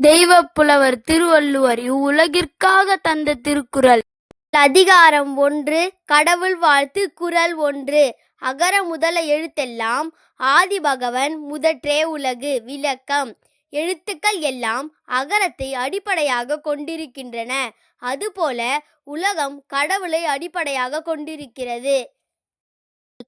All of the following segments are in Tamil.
தெய்வப் புலவர் திருவள்ளுவர் இவ்வுலகிற்காக தந்த திருக்குறள். அதிகாரம் ஒன்று கடவுள் வாழ்த்து குறள் ஒன்று. அகர முதல எழுத்தெல்லாம் ஆதிபகவன் முதற்றே உலகு விளக்கம். எழுத்துக்கள் எல்லாம் அகரத்தை அடிப்படையாக கொண்டிருக்கின்றன. அதுபோல உலகம் கடவுளை அடிப்படையாக கொண்டிருக்கிறது.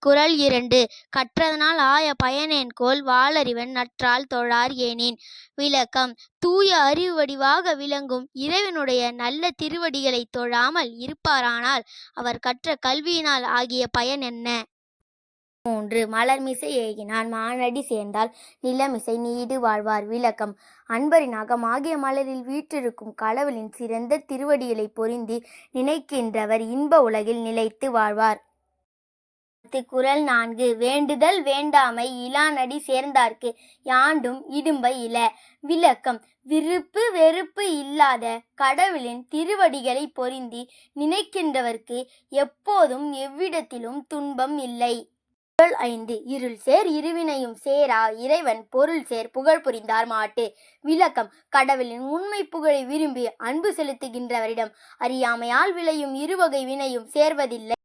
குறள் இரண்டு. கற்றதனால் ஆய பயனேன்கோல் வாளறிவன் நற்றால் தொழார் ஏனேன். விளக்கம். தூய அறிவு வடிவாக விளங்கும் இறைவனுடைய நல்ல திருவடிகளை தொழாமல் இருப்பாரானால் அவர் கற்ற கல்வியினால் ஆகிய பயன் என்ன? மூன்று. மலர்மிசை ஏகினான். மானடி சேர்ந்தால் நிலமிசை நீடு வாழ்வார். விளக்கம். அன்பரின் ஆகிய மலரில் வீற்றிருக்கும் கடவுளின் சிறந்த திருவடிகளை பொருந்தி நினைக்கின்றவர் இன்ப உலகில் நிலைத்து வாழ்வார். குரல் நான்கு வேண்டுதல் வேண்டாமை இலானடி சேர்ந்தார்க்கு யாண்டும் இடும்பை இல. விளக்கம் விருப்பு வெறுப்பு இல்லாத கடவுளின் திருவடிகளை பொருந்தி நினைக்கின்றவர்க்கு எப்போதும் எவ்விடத்திலும் துன்பம் இல்லை. குரல் ஐந்து இருள் சேர் இருவினையும் சேரா இறைவன் பொருள் சேர் புகழ் புரிந்தார் மாட்டு. விளக்கம் கடவுளின் உண்மை புகழை விரும்பி அன்பு செலுத்துகின்றவரிடம் அறியாமையால் விளையும் இருவகை வினையும் சேர்வதில்லை.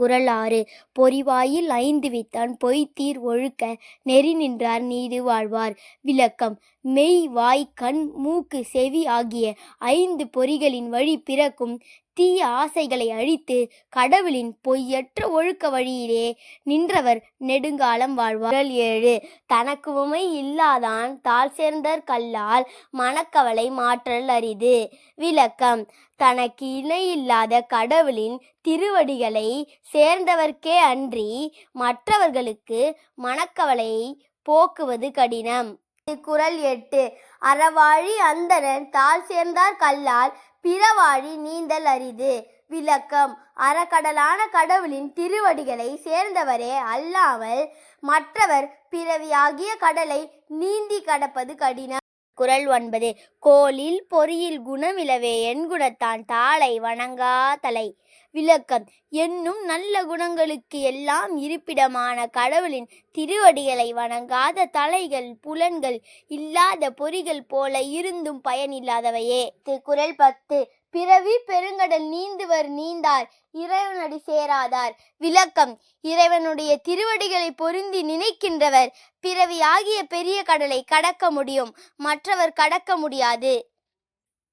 குரல் ஆறு பொறிவாயில் ஐந்து வித்தான் பொய்த்தீர் ஒழுக்க நெறி நின்றார் நீடு வாழ்வார். விளக்கம். மெய் வாய் கண் மூக்கு செவி ஆகிய ஐந்து பொறிகளின் வழி பிறக்கும் தீய ஆசைகளை அழித்து கடவுளின் பொய்யற்ற ஒழுக்க வழியிலே நின்றவர் நெடுங்காலம் வாழ்வார். ஏழு தனக்கு உமை இல்லாதான் தால் சேர்ந்தர் கல்லால் மனக்கவலை மாற்றல் அரிது. விளக்கம் தனக்கு இணையில்லாத கடவுளின் திருவடிகளை சேர்ந்தவர்க்கே அன்றி மற்றவர்களுக்கு மனக்கவலையை போக்குவது கடினம். குறள் எட்டு. அறவாழி அந்தணன் தாழ் சேர்ந்தார் கல்லால் பிறவாழி நீந்தல் அரிது. விளக்கம் அறக்கடலான கடவுளின் திருவடிகளை சேர்ந்தவரே அல்லாமல் மற்றவர் பிறவியாகிய கடலை நீந்தி கடப்பது கடினம். குரல் ஒன்பது. கோலில் பொறியில் குணமிலவே என் குணத்தான் தாளை வணங்கா தலை. விளக்கம். என்னும் நல்ல குணங்களுக்கு எல்லாம் இருப்பிடமான கடவுளின் திருவடிகளை வணங்காத தலைகள் புலன்கள் இல்லாத பொறிகள் போல இருந்தும் பயனில்லாதவையே. குரல் பத்து. பிறவி பெருங்கடல் நீந்துவர் நீந்தார் இறைவனடி சேராதார். விளக்கம் இறைவனுடைய திருவடிகளை பொருந்தி நினைக்கின்றவர். பிறவி ஆகிய பெரிய கடலை கடக்க முடியும் மற்றவர் கடக்க முடியாது.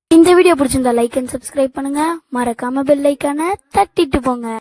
இந்த வீடியோ பிடிச்சிருந்தா லைக் அண்ட் சப்ஸ்கிரைப் பண்ணுங்க. மறக்காம பெல் ஐக்கான தட்டிட்டு போங்க.